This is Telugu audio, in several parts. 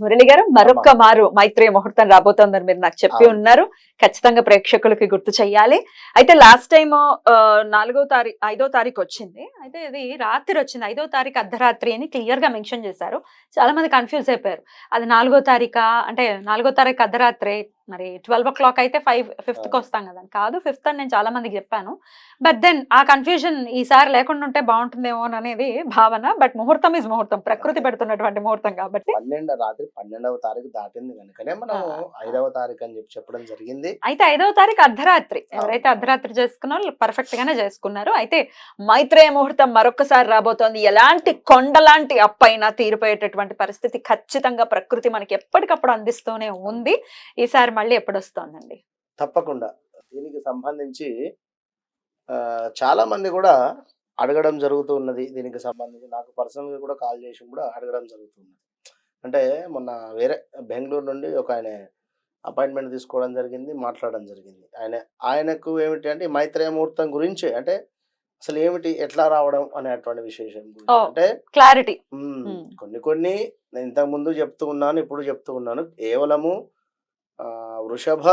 మురళి గారు మరొక్క మారు మైత్రేయ ముహూర్తం రాబోతోందని మీరు నాకు చెప్పి. ఉన్నారు. ఖచ్చితంగా ప్రేక్షకులకి గుర్తు చెయ్యాలి అయితే లాస్ట్ టైం నాలుగో తారీఖు ఐదో తారీఖు వచ్చింది. అయితే ఇది రాత్రి వచ్చింది. ఐదో తారీఖు అర్ధరాత్రి అని క్లియర్గా మెన్షన్ చేశారు. చాలా మంది కన్ఫ్యూజ్ అయిపోయారు. అది నాలుగో తారీఖా? అంటే నాలుగో తారీఖు అర్ధరాత్రి? మరి ట్వెల్వ్ ఓ క్లాక్ అయితే ఫైవ్ ఫిఫ్త్కి అవును. వస్తాం కదా. కాదు ఫిఫ్త్ అని నేను చాలా మందికి చెప్పాను. బట్ దెన్ ఆ కన్ఫ్యూజన్ ఈసారి లేకుండా ఉంటే బాగుంటుందేమో అనేది భావన. బట్ ముహూర్తం ఇస్ ముహూర్తం. ప్రకృతి పెడుతున్నటువంటి ముహూర్తం కాబట్టి. పన్నెండు రాత్రి పన్నెండవ తారీఖు దాటింది కనుకనే మనం. ఐదవ తారీఖు అని చెప్పి చెప్పడం జరిగింది. అయితే ఐదవ తారీఖు అర్ధరాత్రి. ఎవరైతే. అర్ధరాత్రి చేసుకున్నారో పర్ఫెక్ట్ గానే చేసుకున్నారు. అయితే మైత్రేయ ముహూర్తం మరొకసారి రాబోతోంది. ఎలాంటి కొండలాంటి అప్పైనా తీరిపోయేటటువంటి పరిస్థితి ఖచ్చితంగా ప్రకృతి మనకి ఎప్పటికప్పుడు అందిస్తూనే ఉంది. ఈసారి మళ్ళీ ఎప్పుడు వస్తోందండి తప్పకుండా. దీనికి సంబంధించి చాలా మంది కూడా అడగడం జరుగుతూ ఉన్నది. దీనికి సంబంధించి నాకు పర్సనల్గా కూడా కాల్ చేసి కూడా అడగడం జరుగుతుంది అంటే మొన్న వేరే బెంగళూరు నుండి ఒక ఆయన అపాయింట్మెంట్ తీసుకోవడం జరిగింది మాట్లాడడం జరిగింది. ఆయన ఆయనకు ఏమిటి అంటే మైత్రేయ ముహూర్తం గురించి అంటే అసలు ఏమిటి ఎట్లా రావడం అనేటువంటి విశేషం. అంటే క్లారిటీ. కొన్ని కొన్ని నేను ఇంతకు ముందు చెప్తూ ఉన్నాను ఇప్పుడు చెప్తూ ఉన్నాను. కేవలము వృషభ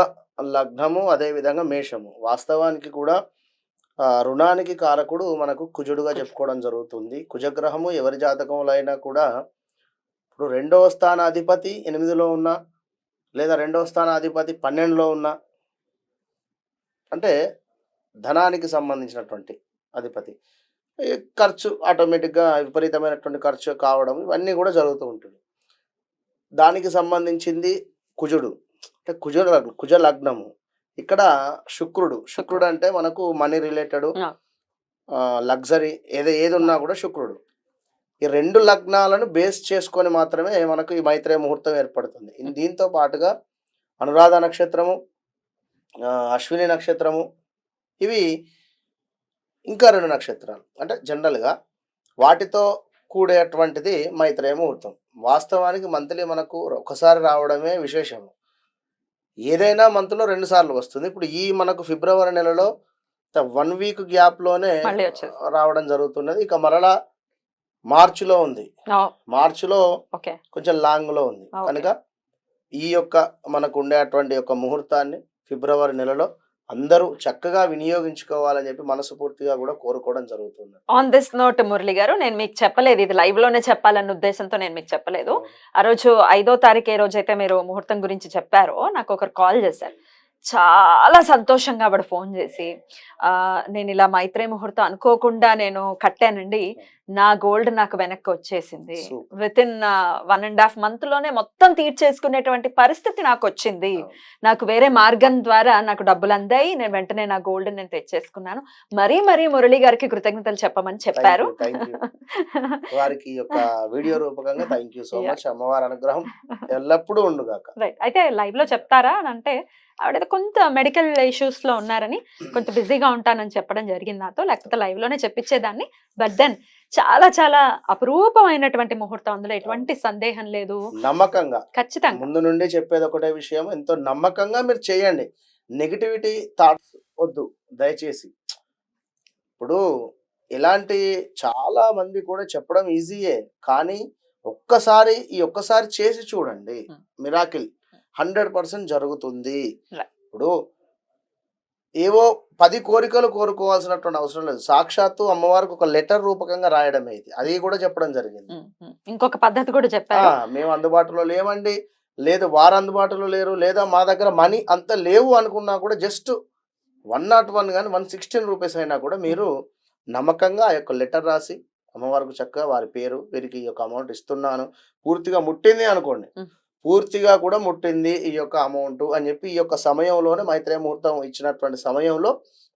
లగ్నము అదే విధంగా మేషము. వాస్తవానికి కూడా రుణానికి కారకుడు మనకు కుజుడుగా చెప్పుకోవడం జరుగుతుంది. కుజగ్రహము ఎవరి జాతకంలో అయినా కూడా ఇప్పుడు రెండవ స్థానాధిపతి ఎనిమిదిలో ఉన్న లేదా రెండవ స్థానాధిపతి పన్నెండులో ఉన్న అంటే ధనానికి సంబంధించినటువంటి అధిపతి. ఈ ఖర్చు ఆటోమేటిక్గా విపరీతమైనటువంటి ఖర్చు కావడం ఇవన్నీ కూడా జరుగుతూ ఉంటుంది. దానికి సంబంధించింది కుజుడు. అంటే కుజ లగ్న- కుజ లగ్నము ఇక్కడ శుక్రుడు. శుక్రుడు. అంటే మనకు మనీ రిలేటెడ్. లగ్జరీ ఏదో ఏది ఉన్నా కూడా శుక్రుడు. ఈ రెండు లగ్నాలను బేస్ చేసుకొని మాత్రమే మనకు ఈ మైత్రేయ ముహూర్తం ఏర్పడుతుంది. దీంతో పాటుగా అనురాధ నక్షత్రము అశ్విని నక్షత్రము ఇవి ఇంకా రెండు నక్షత్రాలు. అంటే జనరల్గా వాటితో కూడేటువంటిది మైత్రేయ ముహూర్తం. వాస్తవానికి మంత్లీ మనకు ఒకసారి రావడమే విశేషము. ఏదైనా మంత్లో రెండు సార్లు వస్తుంది. ఇప్పుడు ఈ మనకు ఫిబ్రవరి నెలలో వన్ వీక్ మళ్ళీ వచ్చేది రావడం జరుగుతున్నది. ఇక మరలా మార్చిలో ఉంది. మార్చిలో కొంచెం లాంగ్లో ఉంది. కనుక ఈ యొక్క మనకు ఉండేటువంటి యొక్క ముహూర్తాన్ని ఫిబ్రవరి నెలలో అందరూ చక్కగా వినియోగించుకోవాలని చెప్పి మనస్ఫూర్తిగా కూడా కోరుకోవడం జరుగుతుంది. ఆన్ దిస్ నోట్ మురళి గారు నేను మీకు చెప్పలేదు. ఇది లైవ్లోనే చెప్పాలన్న ఉద్దేశంతో నేను మీకు చెప్పలేదు. ఆ రోజు ఐదో తారీఖు ఏ రోజైతే మీరు ముహూర్తం గురించి చెప్పారో నాకు ఒకరు కాల్ చేశారు. చాలా సంతోషంగా ఆవిడ ఫోన్ చేసి ఆ, నేను ఇలా మైత్రేయ ముహూర్తం అనుకోకుండా నేను కట్టానండి. నా గోల్డ్ నాకు వెనక్కి వచ్చేసింది. With in one and half మంత్లోనే మొత్తం తీర్చేసుకునేటువంటి పరిస్థితి నాకు వచ్చింది. నాకు వేరే మార్గం ద్వారా నాకు డబ్బులు అందాయి. నేను వెంటనే నా గోల్డ్ నేను తెచ్చేసుకున్నాను. మరీ మరీ మురళి గారికి కృతజ్ఞతలు చెప్పమని చెప్పారు. వారికి యొక్క వీడియో రూపకంగా థ్యాంక్ యూ సో. మచ్. అమ్మవారి అనుగ్రహం ఎల్లప్పుడూ ఉండుగాక. రైట్ అయితే లైవ్లో చెప్తారా అని అంటే ఆవిడ కొంత మెడికల్ ఇష్యూస్లో ఉన్నారని కొంత బిజీగా ఉంటానని చెప్పడం జరిగింది నాతో. లేకపోతే లైవ్లోనే చెప్పించేదాన్ని. బట్ దెన్ చాలా చాలా అపురూపమైనటువంటి ముహూర్తం. అందులో ఎటువంటి సందేహం లేదు. నమ్మకంగా. ఖచ్చితంగా. ముందు నుండి చెప్పేది ఒకటే విషయం. ఎంతో నమ్మకంగా మీరు చేయండి. నెగిటివిటీ థాట్స్ వద్దు. దయచేసి. ఇప్పుడు ఇలాంటి చాలా మంది కూడా చెప్పడం ఈజీయే కానీ ఒక్కసారి ఈ ఒక్కసారి చేసి చూడండి. మిరాకిల్ హండ్రెడ్ పర్సెంట్ జరుగుతుంది. ఇప్పుడు ఏవో పది కోరికలు కోరుకోవాల్సినటువంటి అవసరం లేదు. సాక్షాత్తు అమ్మవారికి ఒక లెటర్ రూపకంగా రాయడమే ఇది. అది కూడా చెప్పడం జరిగింది. ఇంకొక పద్ధతి కూడా ఆ, చెప్పారు మేము అందుబాటులో లేవండి. లేదు వారు అందుబాటులో లేరు. లేదా మా దగ్గర మనీ అంత లేవు అనుకున్నా కూడా జస్ట్ వన్ నాట్ వన్ కానీ వన్ సిక్స్టీన్ రూపీస్ అయినా కూడా మీరు నమ్మకంగా ఆ యొక్క లెటర్ రాసి అమ్మవారికి చక్కగా వారి పేరు వీరికి ఈ యొక్క అమౌంట్ ఇస్తున్నాను. పూర్తిగా ముట్టింది అనుకోండి. పూర్తిగా కూడా ముట్టింది ఈ యొక్క అమౌంట్ అని చెప్పి ఈ యొక్క సమయంలోనే మైత్రేయ ముహూర్తం ఇచ్చినటువంటి సమయంలో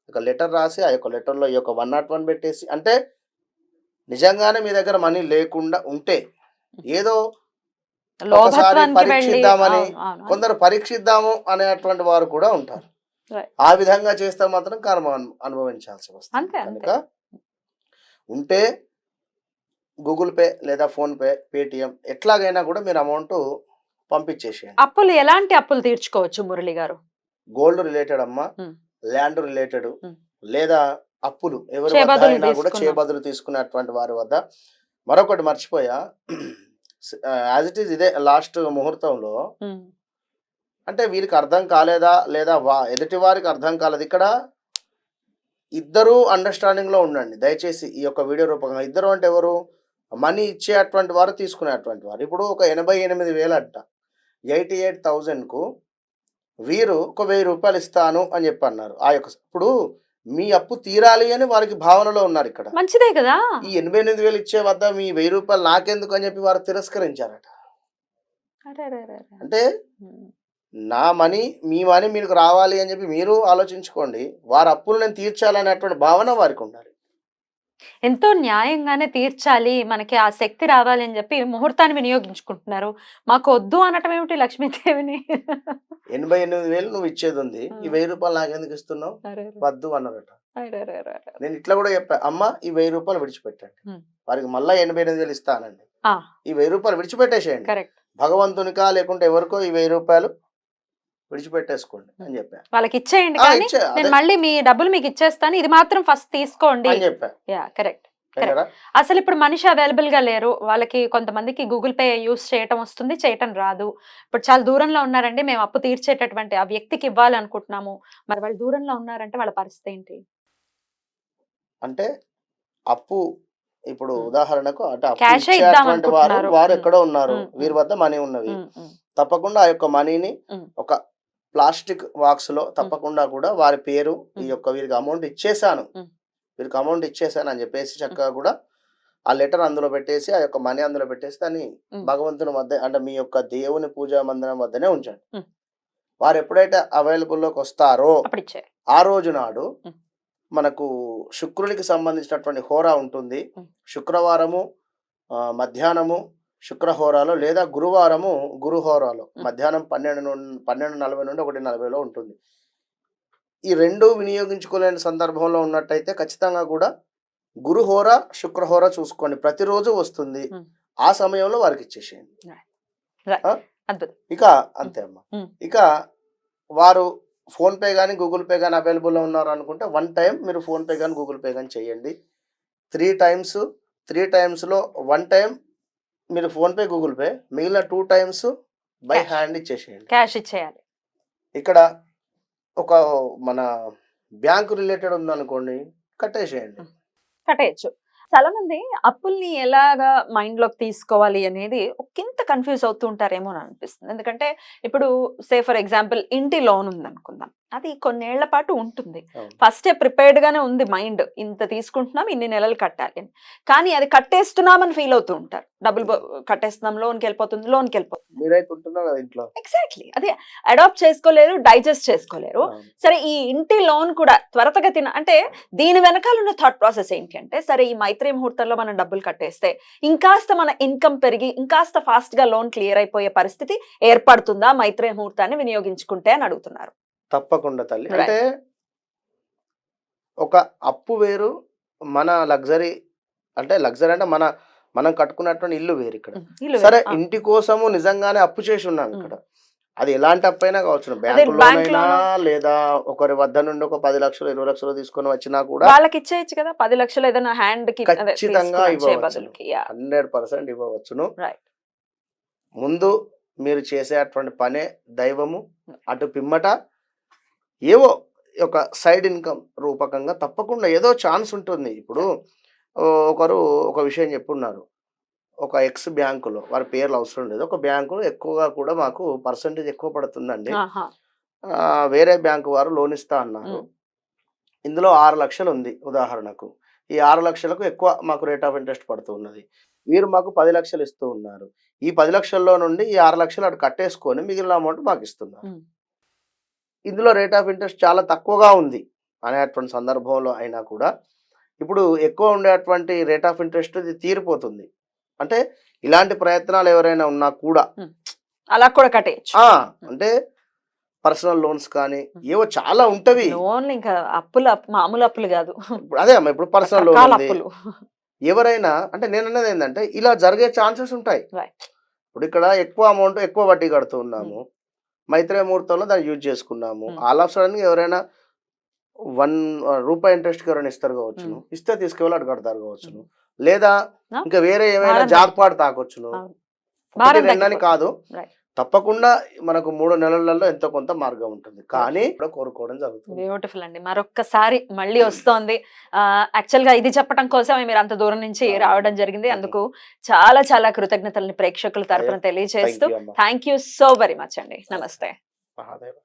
ఒక లెటర్ రాసి ఆ యొక్క లెటర్లో ఈ యొక్క వన్ నాట్ వన్ పెట్టేసి అంటే నిజంగానే మీ దగ్గర మనీ లేకుండా ఉంటే ఏదో వెళ్ళి పరీక్షిద్దామని. కొందరు పరీక్షిద్దాము అనేటువంటి వారు కూడా ఉంటారు. ఆ విధంగా చేస్తే మాత్రం కర్మ అను- అనుభవించాల్సి వస్తుంది. కనుక ఉంటే గూగుల్ పే లేదా ఫోన్ పే పేటిఎం ఎట్లాగైనా కూడా మీరు అమౌంట్ పంపించేసేయండి. అప్పులు ఎలాంటి అప్పులు తీర్చుకోవచ్చు మురళి గారు? గోల్డ్ రిలేటెడ్ అమ్మా. Land related. లేదా అప్పులు ఎవరి కూడా. చేబదులు తీసుకున్నటువంటి వారి వద్ద. మరొకటి మర్చిపోయా. యాజ్ ఇట్ ఈస్ ఇదే లాస్ట్ ముహూర్తంలో అంటే వీరికి అర్థం కాలేదా? లేదా వా ఎదుటి వారికి అర్థం కాలేదు. ఇక్కడ ఇద్దరు అండర్స్టాండింగ్లో ఉండండి. దయచేసి ఈ యొక్క వీడియో రూపంగా ఇద్దరు అంటే ఎవరు? మనీ ఇచ్చేటువంటి వారు తీసుకునేటువంటి వారు. ఇప్పుడు ఒక ఎనభై ఎనిమిది వేలు అంట ఎయిటీ ఎయిట్ థౌజండ్కు వీరు ఒక వెయ్యి రూపాయలు ఇస్తాను అని చెప్పి అన్నారు ఆ యొక్క ఇప్పుడు మీ అప్పు తీరాలి అని వారికి భావనలో ఉన్నారు ఇక్కడ. మంచిదే కదా! ఈ ఎనభై ఎనిమిది వేలు ఇచ్చే వద్ద మీ వెయ్యి రూపాయలు నాకెందుకు అని చెప్పి వారు తిరస్కరించారట. అంటే నా మనీ మీ మనీ మీకు రావాలి అని చెప్పి మీరు ఆలోచించుకోండి. వారి అప్పులు నేను తీర్చాలనేటువంటి భావన వారికి ఉండాలి. ఎంతో న్యాయంగానే తీర్చాలి మనకి ఆ శక్తి రావాలి అని చెప్పి ముహూర్తాన్ని వినియోగించుకుంటున్నారు. మాకు వద్దు అనటం ఏమిటి లక్ష్మీదేవిని? ఎనభై ఎనిమిది వేలు నువ్వు ఇచ్చేది ఉంది ఈ వెయ్యి రూపాయలు నాకెందుకు ఇస్తున్నావు? వద్దు అన్నారట. నేను ఇట్లా కూడా చెప్పా అమ్మ ఈ వెయ్యి రూపాయలు విడిచిపెట్టండి. వారికి మళ్ళా ఎనభై ఎనిమిది వేలు ఇస్తానండి ఆ. ఈ వెయ్యి రూపాయలు విడిచిపెట్టేసేయండి. కరెక్ట్. భగవంతునికా లేకుంటే ఎవరికో ఈ వెయ్యి రూపాయలు విడిచిపెట్టేసుకోండి అని చెప్పా. వాళ్ళకి ఇచ్చేయండి కానీ నేను మళ్ళీ మీ డబ్బులు మీకు ఇచ్చేస్తాను. ఇది మాత్రం ఫస్ట్ తీసుకోండి. అని చెప్పా. Yeah correct? అసలు ఇప్పుడు మనిషి అవైలబుల్గా లేరు. వాళ్ళకి కొంతమందికి గూగుల్ పే యూస్ చేయటం వస్తుంది చేయటం రాదు. ఇప్పుడు చాలా దూరంలో ఉన్నారండి. మేము అప్పు తీర్చేటటువంటి ఆ వ్యక్తికి ఇవ్వాలి అనుకుంటున్నాము. మరి వాళ్ళు దూరంలో ఉన్నారంటే వాళ్ళ పరిస్థితి ఏంటి? అంటే అప్పు ఇప్పుడు. ఉదాహరణకు వారు. వారు. ఎక్కడో ఉన్నారు. వీరి వద్ద మనీ ఉన్నవి తప్పకుండా ఆ యొక్క మనీని. ఒక ప్లాస్టిక్ బాక్స్లో తప్పకుండా కూడా వారి పేరు ఈ. యొక్క వీరికి అమౌంట్ ఇచ్చేసాను. వీరికి అమౌంట్ ఇచ్చేసాను అని చెప్పేసి చక్కగా కూడా ఆ లెటర్ అందులో పెట్టేసి ఆ యొక్క మనీ అందులో పెట్టేసి దాన్ని. భగవంతుని వద్ద అంటే మీ యొక్క దేవుని పూజా మందిరం వద్దనే ఉంచండి. వారు ఎప్పుడైతే అవైలబుల్లోకి వస్తారో ఆ రోజు నాడు. మనకు శుక్రునికి సంబంధించినటువంటి హోరా ఉంటుంది. శుక్రవారము మధ్యాహ్నము శుక్రహోరాలో లేదా గురువారము గురుహోరాలో. మధ్యాహ్నం పన్నెండు నుండి పన్నెండు నలభై నుండి ఒకటి నలభైలో ఉంటుంది. ఈ రెండు వినియోగించుకోలేని సందర్భంలో ఉన్నట్టయితే ఖచ్చితంగా కూడా గురుహోర శుక్రహోర చూసుకోండి. ప్రతిరోజు వస్తుంది. ఆ సమయంలో వారికి ఇచ్చేసేయండి. ఇక అంతే అమ్మా. ఇక వారు ఫోన్ పే కానీ గూగుల్ పే కానీ అవైలబుల్లో ఉన్నారు అనుకుంటే వన్ టైం మీరు ఫోన్ పే కానీ గూగుల్ పే కానీ చేయండి. త్రీ టైమ్స్ త్రీ టైమ్స్లో వన్ టైం మీరు ఫోన్ పే గూగుల్ పే మిగిలిన టూ టైమ్స్ బై. హ్యాండ్ ఇచ్చేసేయండి. క్యాష్ ఇచ్చేయాలి. ఇక్కడ ఒక మన బ్యాంకు రిలేటెడ్ ఉందనుకోండి కట్టేసేయండి. కట్టేయచ్చు. చాలా మంది అప్పుల్ని ఎలాగా మైండ్లోకి తీసుకోవాలి అనేది ఒకంత కన్ఫ్యూజ్ అవుతూ ఉంటారేమో అని అనిపిస్తుంది ఎందుకంటే ఇప్పుడు సే ఫర్ ఎగ్జాంపుల్ ఇంటి లోన్ ఉంది అనుకుందాం అది కొన్నేళ్ళ పాటు ఉంటుంది. ఫస్టే ప్రిపేర్డ్ గానే ఉంది మైండ్. ఇంత తీసుకుంటున్నాం ఇన్ని నెలలు కట్టాలి అని. కానీ అది కట్టేస్తున్నామని ఫీల్ అవుతూ ఉంటారు. డబ్బులు కట్టేస్తున్నాం లోన్కి వెళ్ళిపోతుంది లోన్కి వెళ్ళిపోతుంది. ఇంట్లో? ఎగ్జాక్ట్లీ. అదే అడాప్ట్ చేసుకోలేరు డైజెస్ట్ చేసుకోలేరు. సరే ఈ ఇంటి లోన్ కూడా త్వరతగతిన అంటే దీని వెనకాల ఉన్న థాట్ ప్రాసెస్ ఏంటి అంటే సరే ఈ మైత్రి ముహూర్తంలో మనం డబ్బులు కట్టేస్తే ఇంకాస్త మన ఇన్కమ్ పెరిగి ఇంకాస్త ఫాస్ట్గా లోన్ క్లియర్ అయిపోయే పరిస్థితి ఏర్పడుతుందా మైత్రి ముహూర్తాన్ని వినియోగించుకుంటే అని అడుగుతున్నారు. తప్పకుండా తల్లి. అంటే ఒక అప్పు వేరు మన లగ్జరీ అంటే లగ్జరీ అంటే మన మనం కట్టుకున్నటువంటి ఇల్లు వేరు ఇక్కడ. సరే ఇంటి కోసము నిజంగానే అప్పు చేసి ఉన్నాం ఇక్కడ. అది ఎలాంటి అప్పు అయినా కావచ్చు. బ్యాంకు లోనైనా. లేదా ఒకరి వద్ద నుండి ఒక పది లక్షలు ఇరవై లక్షలు తీసుకొని వచ్చినా కూడా వాళ్ళకి ఇచ్చేయచ్చు కదా. పది లక్షలు ఏదైనా హ్యాండ్కి ఖచ్చితంగా ఇవ్వవచ్చు. హండ్రెడ్ పర్సెంట్ ఇవ్వవచ్చును. ముందు మీరు చేసేటువంటి పనే దైవము. అటు పిమ్మట ఏవో ఒక సైడ్ ఇన్కమ్ రూపకంగా తప్పకుండా ఏదో ఛాన్స్ ఉంటుంది. ఇప్పుడు ఒకరు ఒక విషయం చెప్పున్నారు. ఒక ఎక్స్ బ్యాంకులో వారి పేర్లు అవసరం లేదు. ఒక బ్యాంకులో ఎక్కువగా కూడా మాకు పర్సంటేజ్ ఎక్కువ పడుతుందండి. వేరే బ్యాంకు వారు లోన్ ఇస్తా అన్నారు. ఇందులో ఆరు లక్షలు ఉంది ఉదాహరణకు. ఈ ఆరు లక్షలకు ఎక్కువ మాకు రేట్ ఆఫ్ ఇంట్రెస్ట్ పడుతూ ఉన్నది. వీరు మాకు పది లక్షలు ఇస్తూ ఉన్నారు. ఈ పది లక్షల్లో నుండి ఈ ఆరు లక్షలు అటు కట్టేసుకొని మిగిలిన అమౌంట్ మాకు ఇస్తున్నారు. ఇందులో రేట్ ఆఫ్ ఇంట్రెస్ట్ చాలా తక్కువగా ఉంది. అనేటువంటి సందర్భంలో అయినా కూడా ఇప్పుడు ఎక్కువ ఉండేటువంటి రేట్ ఆఫ్ ఇంట్రెస్ట్ ఇది తీరిపోతుంది. అంటే ఇలాంటి ప్రయత్నాలు ఎవరైనా ఉన్నా కూడా అలా కూడా కట్టేయచ్చు. ఆ! అంటే పర్సనల్ లోన్స్ కానీ ఏవో చాలా ఉంటవి. లోన్లు ఇంకా అప్పులు అప్పు- మామూలు అప్పులు కాదు. అదే అమ్మా ఇప్పుడు పర్సనల్ లోన్ అప్పులు. ఎవరైనా అంటే నేను అన్నది ఏంటంటే ఇలా జరిగే ఛాన్సెస్ ఉంటాయి. ఇప్పుడు ఇక్కడ ఎక్కువ అమౌంట్ ఎక్కువ వడ్డీ కడుతూ ఉన్నాము. మైత్రేయ ముహూర్తంలో దాన్ని యూజ్ చేసుకున్నాము. ఆల్ ఆఫ్ సడన్ ఎవరైనా వన్ రూపాయి ఇంట్రెస్ట్ ఎవరైనా ఇస్తారు కావచ్చును Hmm. ఇస్తే తీసుకెళ్ళి అటు కడతారు కావచ్చును లేదా? ఇంకా వేరే ఏమైనా భారం జాక్ పాటు తాకొచ్చును రెండని కాదు. తప్పకుండా మనకు మూడు నెలలలో ఎంతో కొంత మార్గం ఉంటుంది. కానీ కోరుకోవడం జరుగుతుంది. బ్యూటిఫుల్ అండి. మరొక్కసారి మళ్ళీ వస్తోంది. యాక్చువల్గా ఇది చెప్పడం కోసమే మీరు అంత దూరం నుంచి. రావడం జరిగింది. అందుకు చాలా చాలా కృతజ్ఞతల్ని ప్రేక్షకుల తరపున తెలియజేస్తూ. Thank you so very much అండి. నమస్తే. మహాదేవ.